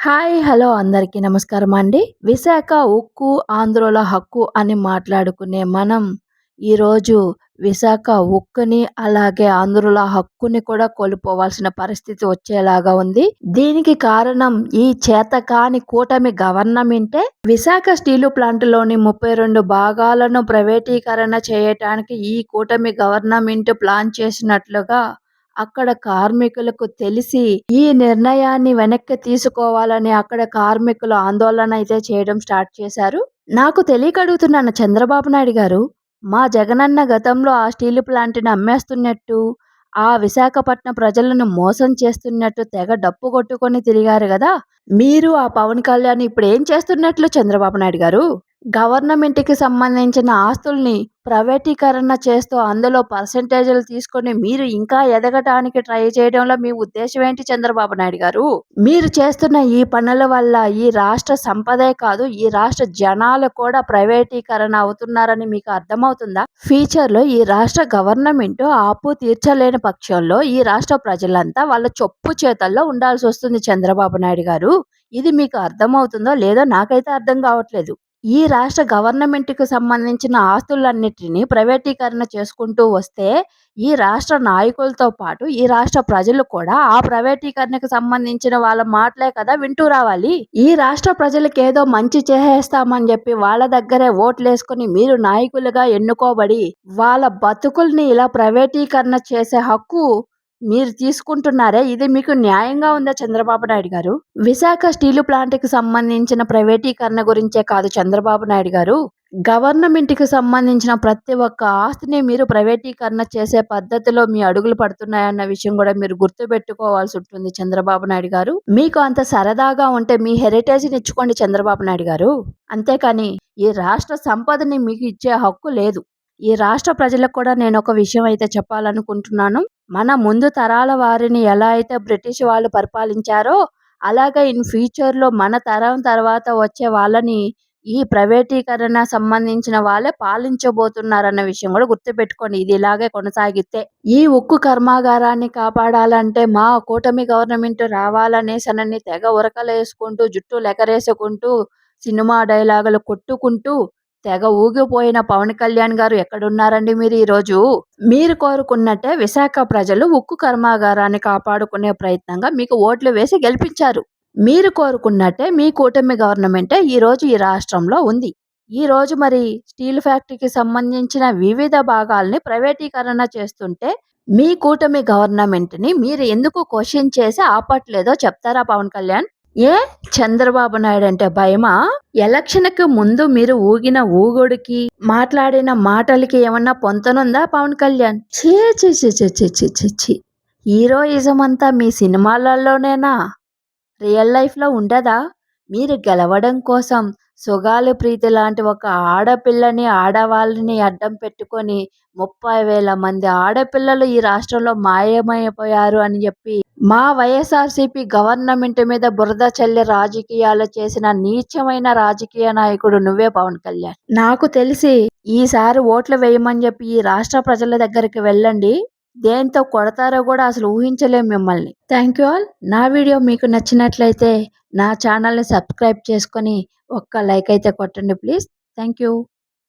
Hi hello అందరికీ నమస్కారం అండి. విశాఖ ఉక్కు ఆంధ్రుల హక్కు అని మాట్లాడుకునే మనం ఈరోజు విశాఖ ఉక్కుని అలాగే ఆంధ్రుల హక్కుని కూడా కోల్పోవాల్సిన పరిస్థితి వచ్చేలాగా ఉంది. దీనికి కారణం ఈ చేతకాని కూటమి గవర్నమెంటే. విశాఖ స్టీలు ప్లాంట్లోని ముప్పై రెండు భాగాలను ప్రైవేటీకరణ చేయటానికి ఈ కూటమి గవర్నమెంట్ ప్లాన్ చేసినట్లుగా అక్కడ కార్మికులకు తెలిసి ఈ నిర్ణయాన్ని వెనక్కి తీసుకోవాలని అక్కడ కార్మికులు ఆందోళన అయితే చేయడం స్టార్ట్ చేశారు. నాకు తెలియక అడుగుతున్నాను చంద్రబాబు నాయుడు గారు మా జగనన్న గతంలో ఆ స్టీల్ ప్లాంట్ని అమ్మేస్తున్నట్టు ఆ విశాఖపట్నం ప్రజలను మోసం చేస్తున్నట్టు తెగ డప్పు కొట్టుకొని తిరిగారు కదా మీరు ఆ పవన్ కళ్యాణ్ ఇప్పుడు ఏం చేస్తున్నట్లు చంద్రబాబు నాయుడు గారు? గవర్నమెంట్కి సంబంధించిన ఆస్తుల్ని ప్రైవేటీకరణ చేస్తూ అందులో పర్సంటేజీలు తీసుకొని మీరు ఇంకా ఎదగటానికి ట్రై చేయడంలో మీ ఉద్దేశం ఏంటి చంద్రబాబు నాయుడు గారు? మీరు చేస్తున్న ఈ పనుల వల్ల ఈ రాష్ట్ర సంపదే కాదు ఈ రాష్ట్ర జనాలు కూడా ప్రైవేటీకరణ అవుతున్నారని మీకు అర్థమవుతుందా? ఫ్యూచర్లో ఈ రాష్ట్ర గవర్నమెంట్ ఆపు తీర్చలేని పక్షంలో ఈ రాష్ట్ర ప్రజలంతా వాళ్ళ చొప్పు చేతల్లో ఉండాల్సి వస్తుంది చంద్రబాబు నాయుడు గారు. ఇది మీకు అర్థమవుతుందో లేదో నాకైతే అర్థం కావట్లేదు. ఈ రాష్ట్ర గవర్నమెంట్‌కి సంబంధించిన ఆస్తులన్నిటిని ప్రైవేటీకరణ చేసుకుంటూ వస్తే, ఈ రాష్ట్ర నాయకులతో పాటు, ఈ రాష్ట్ర ప్రజలు కూడా ఆ ప్రైవేటీకరణకు సంబంధించిన వాళ్ళ మాటలే కదా వింటూ రావాలి. ఈ రాష్ట్ర ప్రజలకేదో మంచి చేసేస్తామని చెప్పి వాళ్ళ దగ్గరే ఓట్లేసుకొని మీరు నాయకులుగా ఎన్నుకోబడి, వాళ్ళ బతుకుల్ని ఇలా ప్రైవేటీకరణ చేసే హక్కు మీరు తీసుకుంటున్నారే ఇది మీకు న్యాయంగా ఉందా చంద్రబాబు నాయుడు గారు? విశాఖ స్టీలు ప్లాంట్కి సంబంధించిన ప్రైవేటీకరణ గురించే కాదు చంద్రబాబు నాయుడు గారు. గవర్నమెంట్కి సంబంధించిన ప్రతి ఒక్క ఆస్తిని మీరు ప్రైవేటీకరణ చేసే పద్ధతిలో మీ అడుగులు పడుతున్నాయన్న విషయం కూడా మీరు గుర్తుపెట్టుకోవాల్సి ఉంటుంది చంద్రబాబు నాయుడు గారు. మీకు అంత సరదాగా ఉంటే మీ హెరిటేజ్ని ఇచ్చుకోండి చంద్రబాబు నాయుడు గారు. అంతేకాని ఈ రాష్ట్ర సంపదని మీకు ఇచ్చే హక్కు లేదు. ఈ రాష్ట్ర ప్రజలకు కూడా నేను ఒక విషయం అయితే చెప్పాలనుకుంటున్నాను. మన ముందు తరాల వారిని ఎలా అయితే బ్రిటిష్ వాళ్ళు పరిపాలించారో అలాగే ఇన్ ఫ్యూచర్లో మన తరం తర్వాత వచ్చే వాళ్ళని ఈ ప్రైవేటీకరణ సంబంధించిన వాళ్ళే పాలించబోతున్నారన్న విషయం కూడా గుర్తుపెట్టుకోండి. ఇది ఇలాగే కొనసాగితే ఈ ఉక్కు కర్మాగారాన్ని కాపాడాలంటే మా కూటమి గవర్నమెంట్ రావాలనేసనని తెగ ఉరకలేసుకుంటూ జుట్టు లెకరేసుకుంటూ సినిమా డైలాగులు కొట్టుకుంటూ తెగ ఊగిపోయిన పవన్ కళ్యాణ్ గారు ఎక్కడున్నారండి మీరు ఈరోజు? మీరు కోరుకున్నట్టే విశాఖ ప్రజలు ఉక్కు కర్మాగారాన్ని కాపాడుకునే ప్రయత్నంగా మీకు ఓట్లు వేసి గెలిపించారు. మీరు కోరుకున్నట్టే మీ కూటమి గవర్నమెంటే ఈరోజు ఈ రాష్ట్రంలో ఉంది. ఈ రోజు మరి స్టీల్ ఫ్యాక్టరీకి సంబంధించిన వివిధ భాగాల్ని ప్రైవేటీకరణ చేస్తుంటే మీ కూటమి గవర్నమెంట్ని మీరు ఎందుకు క్వశ్చన్ చేసి ఆపట్లేదో చెప్తారా పవన్ కళ్యాణ్? ఏ? చంద్రబాబు నాయుడు అంటే భయమా? ఎలక్షన్కి ముందు మీరు ఊగిన ఊగొడికి మాట్లాడిన మాటలకి ఏమన్నా పొంతనుందా పవన్ కళ్యాణ్? చే చే చే హీరోయిజం అంతా మీ సినిమాలలోనేనా? రియల్ లైఫ్లో ఉండదా? మీరు గెలవడం కోసం సుగాలి ప్రీతి లాంటి ఒక ఆడపిల్లని ఆడవాళ్ళని అడ్డం పెట్టుకొని ముప్పై వేల మంది ఆడపిల్లలు ఈ రాష్ట్రంలో మాయమైపోయారు అని చెప్పి మా వైఎస్ఆర్సీపీ గవర్నమెంట్ మీద బురద చల్లి రాజకీయాలు చేసిన నీచమైన రాజకీయ నాయకుడు నువ్వే పవన్ కళ్యాణ్. నాకు తెలిసి ఈసారి ఓట్లు వేయమని చెప్పి ఈ రాష్ట్ర ప్రజల దగ్గరికి వెళ్ళండి. దేంతో కొడతారో కూడా అసలు ఊహించలేము మిమ్మల్ని. Thank you all. నా వీడియో మీకు నచ్చినట్లయితే నా ఛానల్ని సబ్స్క్రైబ్ చేసుకొని ఒక్క లైక్ అయితే కొట్టండి ప్లీజ్. Thank you.